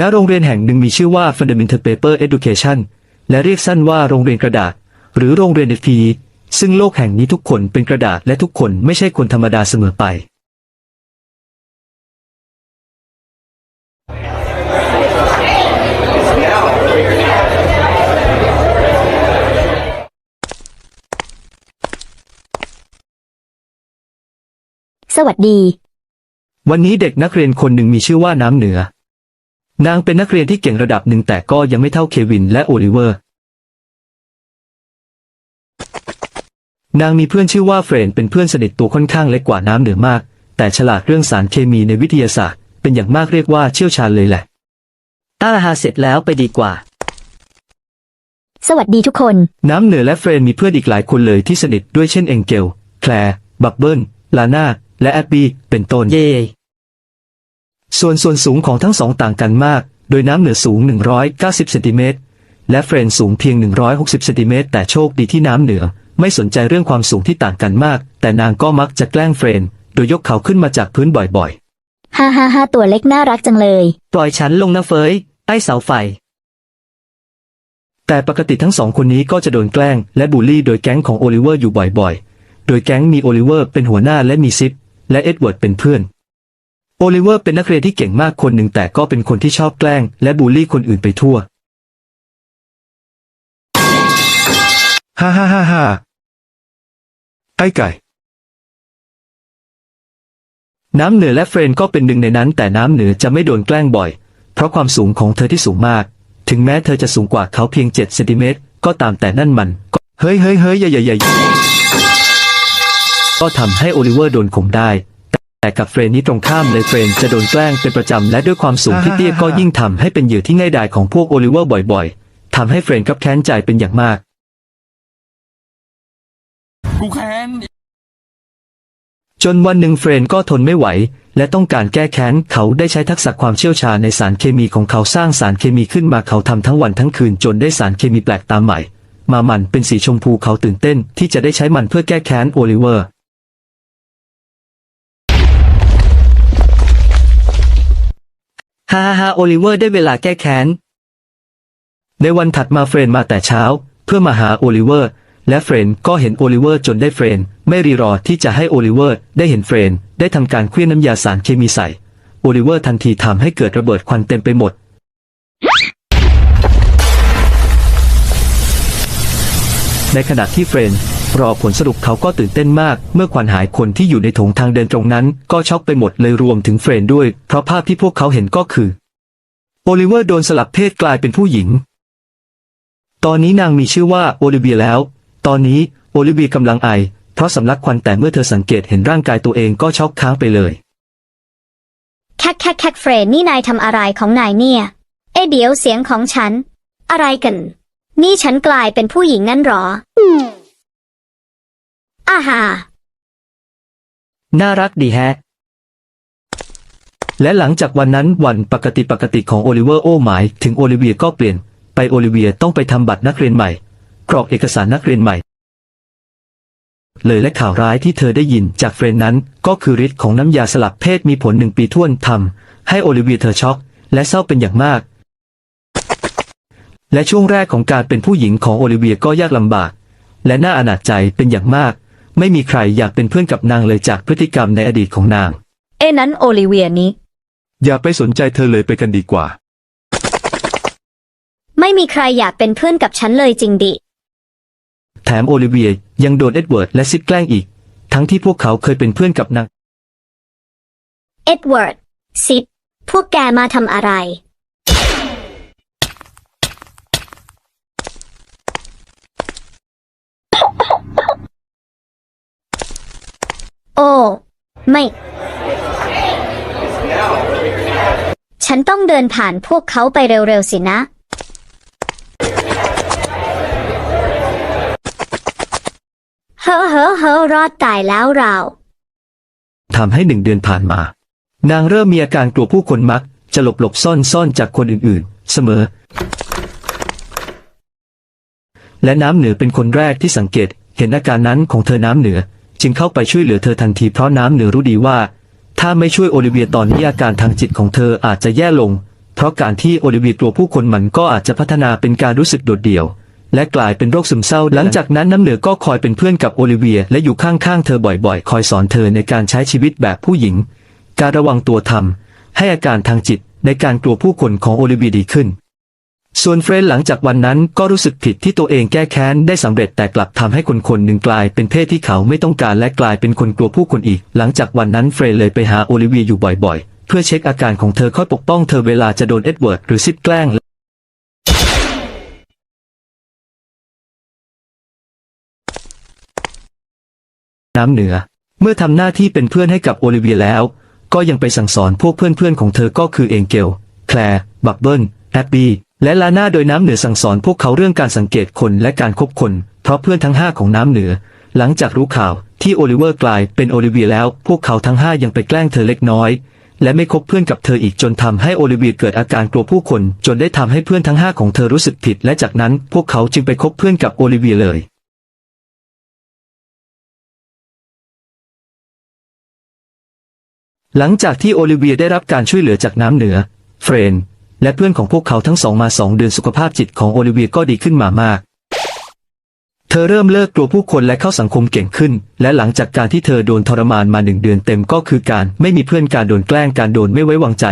ณโรงเรียนแห่งหนึ่งมีชื่อว่า Fundamental Paper Education และเรียกสั้นว่าโรงเรียนกระดาษ หรือโรงเรียนเดฟีซึ่งโลกแห่งนี้ทุกคนเป็นกระดาษและทุกคนไม่ใช่คนธรรมดาเสมอไป สวัสดี วันนี้เด็กนักเรียนคนหนึ่งมีชื่อว่าน้ำเหนือ นางเป็นนักเรียนที่เก่งระดับหนึ่งแต่ก็ยังไม่เท่าเควินและโอลิเวอร์ นางมีเพื่อนชื่อว่าเฟรนเป็นเพื่อนสนิทตัวค่อนข้างเล็กกว่าน้ำเหนือมาก แต่ฉลาดเรื่องสารเคมีในวิทยาศาสตร์ เป็นอย่างมากเรียกว่าเชี่ยวชาญเลยแหละต้าหาเสร็จแล้วไปดีกว่า สวัสดีทุกคน น้ำเหนือและเฟรนมีเพื่อนอีกหลายคนเลยที่สนิทด้วยเช่นเองเกล แคลร์ บับเบิล ลาน่า และแอบบี้ เป็นต้น เย่ ส่วนส่วนสูงของทั้งสองต่างกันมาก โดยน้ำเหนือสูง 190เซนติเมตรและเฟรนสูงเพียง 160เซนติเมตรแต่โชคดีที่น้ำเหนือ ไม่สนใจเรื่องความสูงที่ต่างกันมาก แต่นางก็มักจะแกล้งเฟรน โดยยกเขาขึ้นมาจากพื้นบ่อยฮ่าฮ่าฮ่าตัวเล็กน่ารักจังเลยๆปล่อยฉันลงนะเฟยใต้เสาไฟ แต่ปกติทั้งสองคนนี้ก็จะโดนแกล้งและบูลลี่โดยแก๊งของโอลิเวอร์อยู่บ่อยๆ โดยแก๊งมีโอลิเวอร์เป็นหัวหน้าและมีซิป และเอ็ดเวิร์ดเป็นเพื่อน โอลิเวอร์เป็นนักเรียนที่เก่งมากคนหนึ่งแต่ก็เป็นคนที่ชอบแกล้ง และบูลลี่คนอื่นไปทั่ว ฮ่าฮ่าฮ่าฮ่าไอ้ไก่ น้ำเหนือและเฟรนก็เป็นหนึ่งในนั้น แต่น้ำเหนือจะไม่โดนแกล้งบ่อย เพราะความสูงของเธอที่สูงมาก ถึงแม้เธอจะสูงกว่าเขาเพียง7เซนติเมตรก็ตามแต่นั่นมัน ก็เฮ้ยเฮ้ยเฮ้ยอย่าอย่าอย่ก็ทำให้โอลิเวอร์โดนข่มได้ แต่กับเฟรนนี้ตรงข้ามเลยเฟรนจะโดนแกล้งเป็นประจำและด้วยความสูงที่เตี้ยก็ยิ่งทำให้เป็นเหยื่อที่ง่ายดายของพวกโอลิเวอร์บ่อยๆทำให้เฟรนครับแค้นใจเป็นอย่างมาก กูแค้น จนวันหนึ่งเฟรนก็ทนไม่ไหว และต้องการแก้แค้นเขาได้ใช้ทักษะความเชี่ยวชาญในสารเคมีของเขาสร้างสารเคมีขึ้นมาเขาทำทั้งวันทั้งคืนจนได้สารเคมีแปลกตามใหม่ มามันเป็นสีชมพูเขาตื่นเต้นที่จะได้ใช้มันเพื่อแก้แค้นโอลิเวอร์ ฮ่าฮ่าฮ่าโอลิเวอร์ได้เวลาแก้แค้น ในวันถัดมาเฟรนมาแต่เช้า เพื่อมาหาโอลิเวอร์ และเฟรนก็เห็นโอลิเวอร์จนได้เฟรนไม่รีรอที่จะให้โอลิเวอร์ได้เห็นเฟรนได้ทำการเคลื่อนน้ำยาสารเคมีใส่ โอลิเวอร์ทันทีทำให้เกิดระเบิดควันเต็มไปหมด ในขณะที่เฟรน รอผลสรุปเขาก็ตื่นเต้นมาก เมื่อควันหายคนที่อยู่ในถงทางเดินตรงนั้น ก็ช็อกไปหมดเลยรวมถึงเฟรนด้วย เพราะภาพที่พวกเขาเห็นก็คือโอลิเวอร์โดนสลับเพศกลายเป็นผู้หญิง ตอนนี้นางมีชื่อว่าโอลิเวียแล้ว ตอนนี้โอลิเวียกำลังไอ เพราะสำลักควันแต่เมื่อเธอสังเกตเห็นร่างกายตัวเองก็ช็อกค้างไปเลยแคทแคทแคทเฟรนนี่นายทำอะไรของนายเนี่ย เอ๊เดี๋ยวเสียงของฉัน อะไรกัน นี่ฉันกลายเป็นผู้หญิงนั่นหรอ อาฮาน่ารักดีแฮะ และหลังจากวันนั้นวันปกติปกติของโอลิเวอร์โอ้หมายถึงโอลิเวียก็เปลี่ยน ไปโอลิเวียต้องไปทำบัตรนักเรียนใหม่ กรอกเอกสารนักเรียนใหม่ เลยและข่าวร้ายที่เธอได้ยินจากเฟรนนั้น ก็คือฤทธิ์ของน้ำยาสลับเพศมีผลหนึ่งปีท่วนทำให้โอลิเวียเธอช็อกและเศร้าเป็นอย่างมาก และช่วงแรกของการเป็นผู้หญิงของโอลิเวียก็ยากลำบาก และน่าอนาจใจเป็นอย่างมาก ไม่มีใครอยากเป็นเพื่อนกับนางเลยจากพฤติกรรมในอดีตของนาง เอ้นั้นโอลิเวียนี้ อย่าไปสนใจเธอเลยไปกันดีกว่า ไม่มีใครอยากเป็นเพื่อนกับฉันเลยจริงดิ แถมโอลิเวียยังโดนเอ็ดเวิร์ดและซิดแกล้งอีก ทั้งที่พวกเขาเคยเป็นเพื่อนกับนาง เอ็ดเวิร์ดซิดพวกแกมาทำอะไร โอ้ ไม่ ฉันต้องเดินผ่านพวกเขาไปเร็วๆสินะ เฮ้อเฮ้อเฮ้อรอดตายแล้วเรา ทำให้หนึ่งเดือนผ่านมา นางเริ่มมีอาการกลัวผู้คนมัก จะหลบหลบซ่อนซ่อนจากคนอื่นๆ เสมอ และน้ำเหนือเป็นคนแรกที่สังเกต เห็นอาการนั้นของเธอน้ำเหนือ จึงเข้าไปช่วยเหลือเธอทันทีเพราะน้ำเหนือรู้ดีว่า ถ้าไม่ช่วยโอลิเวียตอนนี้อาการทางจิตของเธออาจจะแย่ลง เพราะการที่โอลิเวียกลัวผู้คนมันก็อาจจะพัฒนาเป็นการรู้สึกโดดเดี่ยว และกลายเป็นโรคซึมเศร้า หลังจากนั้นน้ำเหนือก็คอยเป็นเพื่อนกับโอลิเวียและอยู่ข้างๆเธอบ่อยๆ คอยสอนเธอในการใช้ชีวิตแบบผู้หญิง การระวังตัวทำให้อาการทางจิตในการกลัวผู้คนของโอลิเวียดีขึ้น ส่วนเฟรนหลังจากวันนั้นก็รู้สึกผิดที่ตัวเองแก้แค้นได้สำเร็จแต่กลับทำให้คนคนหนึ่งกลายเป็นเพศที่เขาไม่ต้องการและกลายเป็นคนกลัวผู้คนอีก หลังจากวันนั้นเฟรนเลยไปหาโอลิเวียอยู่บ่อยๆ เพื่อเช็คอาการของเธอคอยปกป้องเธอเวลาจะโดนเอ็ดเวิร์ดหรือซิดแกล้งน้ำเหนือ เมื่อทำหน้าที่เป็นเพื่อนให้กับโอลิเวียแล้ว ก็ยังไปสั่งสอนพวกเพื่อนๆของเธอก็คือเองเกล แคลร์ บักเบิลแอบบี้ และลาน่าโดยน้ำเหนือสั่งสอนพวกเขาเรื่องการสังเกตคนและการคบคน เพราะเพื่อนทั้งห้าของน้ำเหนือ หลังจากรู้ข่าวที่โอลิเวอร์กลายเป็นโอลิเวียแล้ว พวกเขาทั้งห้ายังไปแกล้งเธอเล็กน้อย และไม่คบเพื่อนกับเธออีกจนทำให้โอลิเวียเกิดอาการกลัวผู้คน จนได้ทำให้เพื่อนทั้งห้าของเธอรู้สึกผิด และจากนั้นพวกเขาจึงไปคบเพื่อนกับโอลิเวียเลยหลังจากที่โอลิเวียได้รับการช่วยเหลือจากน้ำเหนือ เฟรน และเพื่อนของพวกเขาทั้งสองมาสองเดือนสุขภาพจิตของโอลิเวียก็ดีขึ้นมามาก เธอเริ่มเลิกกลัวผู้คนและเข้าสังคมเก่งขึ้น และหลังจากการที่เธอโดนทรมานมาหนึ่งเดือนเต็มก็คือการไม่มีเพื่อนการโดนแกล้งการโดนไม่ไว้วางใจ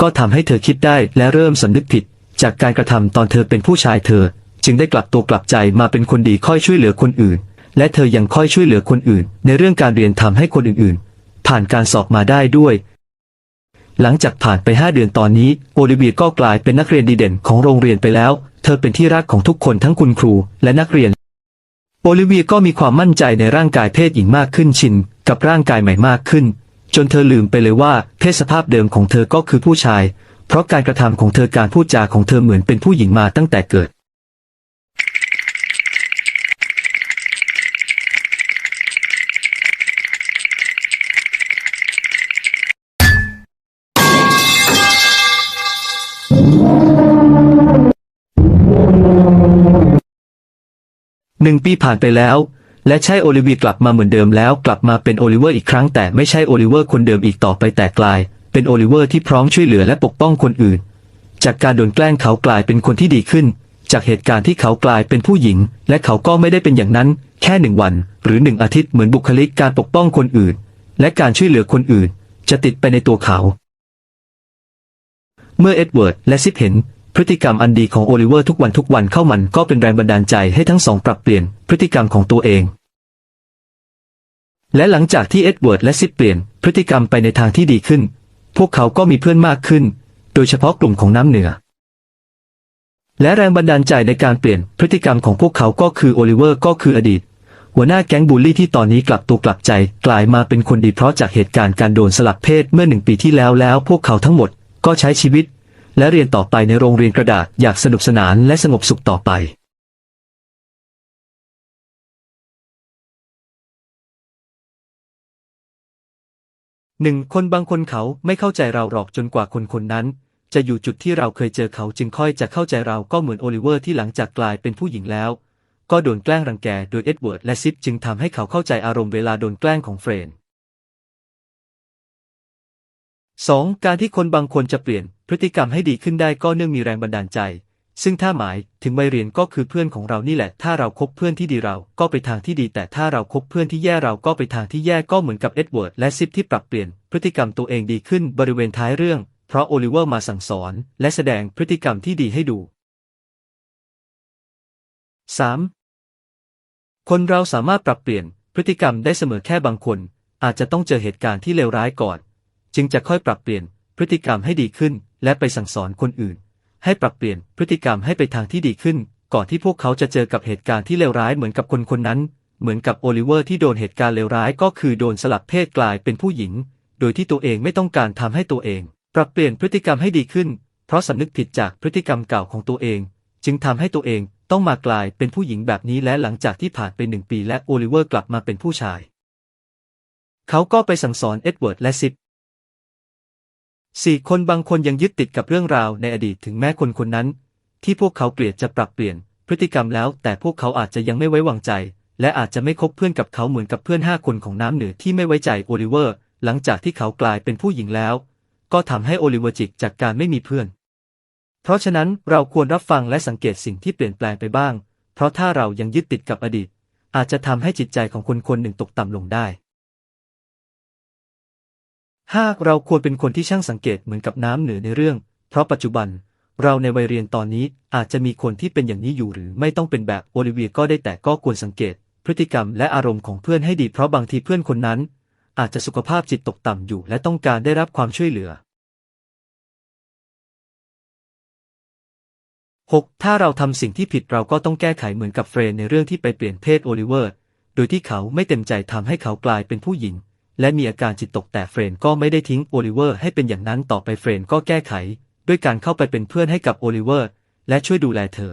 ก็ทำให้เธอคิดได้และเริ่มสำนึกผิด จากการกระทำตอนเธอเป็นผู้ชายเธอ จึงได้กลับตัวกลับใจมาเป็นคนดีค่อยช่วยเหลือคนอื่น และเธอยังค่อยช่วยเหลือคนอื่น ในเรื่องการเรียนทำให้คนอื่นๆ ผ่านการสอบมาได้ด้วย หลังจากผ่านไป5เดือนตอนนี้โอลิเวียก็กลายเป็นนักเรียนดีเด่นของโรงเรียนไปแล้ว เธอเป็นที่รักของทุกคนทั้งคุณครูและนักเรียน โอลิเวียก็มีความมั่นใจในร่างกายเพศหญิงมากขึ้นชิน กับร่างกายใหม่มากขึ้น จนเธอลืมไปเลยว่าเพศสภาพเดิมของเธอก็คือผู้ชาย เพราะการกระทำของเธอการพูดจาของเธอเหมือนเป็นผู้หญิงมาตั้งแต่เกิด หนึ่งปีผ่านไปแล้ว และใช่โอลิเวียกลับมาเหมือนเดิมแล้ว กลับมาเป็นโอลิเวอร์อีกครั้งแต่ไม่ใช่โอลิเวอร์คนเดิมอีกต่อไปแต่กลาย เป็นโอลิเวอร์ที่พร้อมช่วยเหลือและปกป้องคนอื่น จากการโดนแกล้งเขากลายเป็นคนที่ดีขึ้น จากเหตุการณ์ที่เขากลายเป็นผู้หญิง และเขาก็ไม่ได้เป็นอย่างนั้น แค่หนึ่งวัน หรือหนึ่งอาทิตย์เหมือนบุคลิกการปกป้องคนอื่น และการช่วยเหลือคนอื่น จะติดไปในตัวเขา เมื่อเอ็ดเวิร์ดและซิปเห็น พฤติกรรมอันดีของโอลิเวอร์ทุกวันทุกวันเข้ามันก็เป็นแรงบันดาลใจให้ทั้งสองปรับเปลี่ยนพฤติกรรมของตัวเอง และหลังจากที่เอ็ดเวิร์ดและซิปเปลี่ยนพฤติกรรมไปในทางที่ดีขึ้น พวกเขาก็มีเพื่อนมากขึ้น โดยเฉพาะกลุ่มของน้ำเหนือ และแรงบันดาลใจในการเปลี่ยนพฤติกรรมของพวกเขาก็คือโอลิเวอร์ก็คืออดีต หัวหน้าแก๊งบูลลี่ที่ตอนนี้กลับตัวกลับใจกลายมาเป็นคนดีเพราะจากเหตุการณ์การโดนสลับเพศเมื่อหนึ่งปีที่แล้วแล้ว พวกเขาทั้งหมดก็ใช้ชีวิต และเรียนต่อไปในโรงเรียนกระดาษอยากสนุกสนานและสงบสุขต่อไปหนึ่งคนบางคนเขาไม่เข้าใจเราหรอกจนกว่าคนคนนั้น จะอยู่จุดที่เราเคยเจอเขาจึงค่อยจะเข้าใจเราก็เหมือนโอลิเวอร์ที่หลังจากกลายเป็นผู้หญิงแล้ว ก็โดนแกล้งรังแกโดยเอ็ดเวิร์ดและซิปจึงทำให้เขาเข้าใจอารมณ์เวลาโดนแกล้งของเฟรน 2. การที่คนบางคนจะเปลี่ยนพฤติกรรมให้ดีขึ้นได้ก็เนื่องมีแรงบันดาลใจ ซึ่งถ้าหมายถึงวัยเรียนก็คือเพื่อนของเรานี่แหละ ถ้าเราคบเพื่อนที่ดีเราก็ไปทางที่ดี แต่ถ้าเราคบเพื่อนที่แย่เราก็ไปทางที่แย่ก็เหมือนกับเอ็ดเวิร์ดและซิปที่ปรับเปลี่ยนพฤติกรรมตัวเองดีขึ้นบริเวณท้ายเรื่อง เพราะโอลิเวอร์มาสั่งสอน และแสดงพฤติกรรมที่ดีให้ดู 3. คนเราสามารถปรับเปลี่ยนพฤติกรรมได้เสมอแค่บางคน อาจจะต้องเจอเหตุการณ์ที่เลวร้ายก่อน จึงจะค่อยปรับเปลี่ยนพฤติกรรมให้ดีขึ้น และไปสั่งสอนคนอื่น ให้ปรับเปลี่ยนพฤติกรรมให้ไปทางที่ดีขึ้น ก่อนที่พวกเขาจะเจอกับเหตุการณ์ที่เลวร้ายเหมือนกับคนคนนั้น เหมือนกับโอลิเวอร์ที่โดนเหตุการณ์เลวร้ายก็คือโดนสลับเพศกลายเป็นผู้หญิง โดยที่ตัวเองไม่ต้องการทำให้ตัวเอง ปรับเปลี่ยนพฤติกรรมให้ดีขึ้น เพราะสำนึกผิดจากพฤติกรรมเก่าของตัวเอง จึงทำให้ตัวเองต้องมากลายเป็นผู้หญิงแบบนี้และหลังจากที่ผ่านไปหนึ่งปีและโอลิเวอร์กลับมาเป็นผู้ชาย เขาก็ไปสั่งสอนเอ็ดเวิร์ดและซิป สี่คนบางคนยังยึดติดกับเรื่องราวในอดีตถึงแม้คนคนนั้น ที่พวกเขาเกลียดจะปรับเปลี่ยนพฤติกรรมแล้ว แต่พวกเขาอาจจะยังไม่ไว้วางใจ และอาจจะไม่คบเพื่อนกับเขาเหมือนกับเพื่อนห้าคนของน้ำเหนือที่ไม่ไว้ใจโอลิเวอร์ หลังจากที่เขากลายเป็นผู้หญิงแล้ว ก็ทำให้โอลิเวอร์จิกจากการไม่มีเพื่อน เพราะฉะนั้นเราควรรับฟังและสังเกตสิ่งที่เปลี่ยนแปลงไปบ้าง เพราะถ้าเรายังยึดติดกับอดีต อาจจะทำให้จิตใจของคนคนหนึ่งตกต่ำลงได้ ห้าเราควรเป็นคนที่ช่างสังเกตเหมือนกับน้ำเหนือในเรื่อง เพราะปัจจุบัน เราในวัยเรียนตอนนี้อาจจะมีคนที่เป็นอย่างนี้อยู่หรือไม่ต้องเป็นแบบโอลิเวียก็ได้แต่ก็ควรสังเกต พฤติกรรมและอารมณ์ของเพื่อนให้ดีเพราะบางทีเพื่อนคนนั้น อาจจะสุขภาพจิตตกต่ำอยู่ และต้องการได้รับความช่วยเหลือ 6. ถ้าเราทำสิ่งที่ผิดเราก็ต้องแก้ไขเหมือนกับเฟรนในเรื่องที่ไปเปลี่ยนเพศโอลิเวอร์ โดยที่เขาไม่เต็มใจทำให้เขากลายเป็นผู้หญิง และมีอาการจิตตกแต่เฟรนก็ไม่ได้ทิ้งโอลิเวอร์ให้เป็นอย่างนั้นต่อไปเฟรนก็แก้ไข ด้วยการเข้าไปเป็นเพื่อนให้กับโอลิเวอร์และช่วยดูแลเธอ